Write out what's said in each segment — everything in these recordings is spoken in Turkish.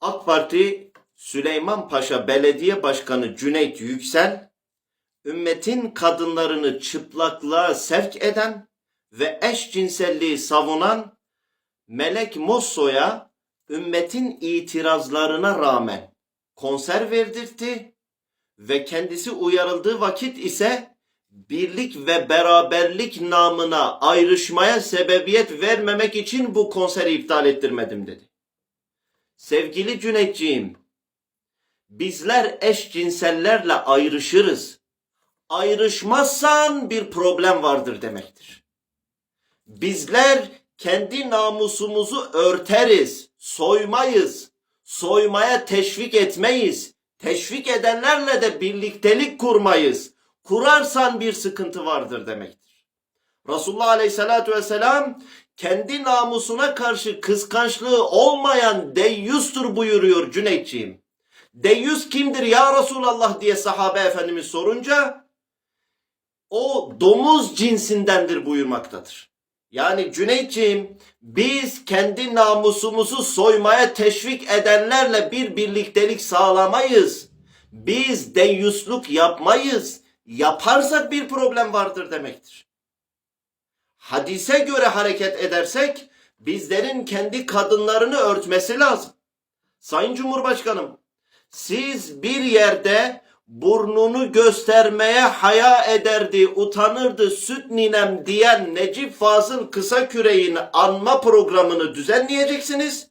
AK Parti Süleyman Paşa Belediye Başkanı Cüneyt Yüksel, ümmetin kadınlarını çıplaklığa sevk eden ve eşcinselliği savunan Melek Mosso'ya ümmetin itirazlarına rağmen konser verdirtti ve kendisi uyarıldığı vakit ise birlik ve beraberlik namına ayrışmaya sebebiyet vermemek için bu konseri iptal ettirmedim dedi. Sevgili Cüneytciğim, bizler eşcinsellerle ayrışırız. Ayrışmazsan bir problem vardır demektir. Bizler kendi namusumuzu örteriz, soymayız, soymaya teşvik etmeyiz. Teşvik edenlerle de birliktelik kurmayız. Kurarsan bir sıkıntı vardır demektir. Resulullah Aleyhisselatü Vesselam kendi namusuna karşı kıskançlığı olmayan deyyustur buyuruyor Cüneytciğim. Deyyus kimdir ya Resulallah diye sahabe efendimiz sorunca o domuz cinsindendir buyurmaktadır. Yani Cüneytciğim biz kendi namusumuzu soymaya teşvik edenlerle bir birliktelik sağlamayız. Biz deyyusluk yapmayız. Yaparsak bir problem vardır demektir. Hadise göre hareket edersek bizlerin kendi kadınlarını örtmesi lazım. Sayın Cumhurbaşkanım, siz bir yerde burnunu göstermeye haya ederdi, utanırdı süt ninem diyen Necip Fazıl kısa küreğin anma programını düzenleyeceksiniz.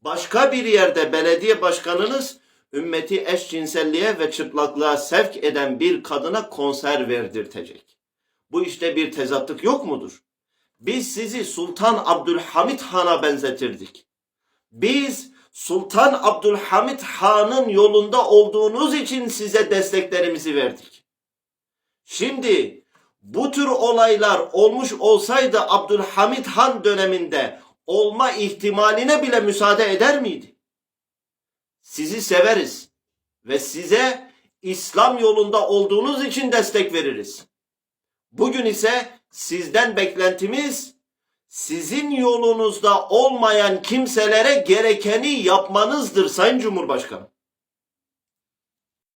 Başka bir yerde belediye başkanınız ümmeti eşcinselliğe ve çıplaklığa sevk eden bir kadına konser verdirtecek. Bu işte bir tezatlık yok mudur? Biz sizi Sultan Abdülhamit Han'a benzetirdik. Biz Sultan Abdülhamit Han'ın yolunda olduğunuz için size desteklerimizi verdik. Şimdi bu tür olaylar olmuş olsaydı Abdülhamit Han döneminde olma ihtimaline bile müsaade eder miydi? Sizi severiz ve size İslam yolunda olduğunuz için destek veririz. Bugün ise sizden beklentimiz sizin yolunuzda olmayan kimselere gerekeni yapmanızdır Sayın Cumhurbaşkanım.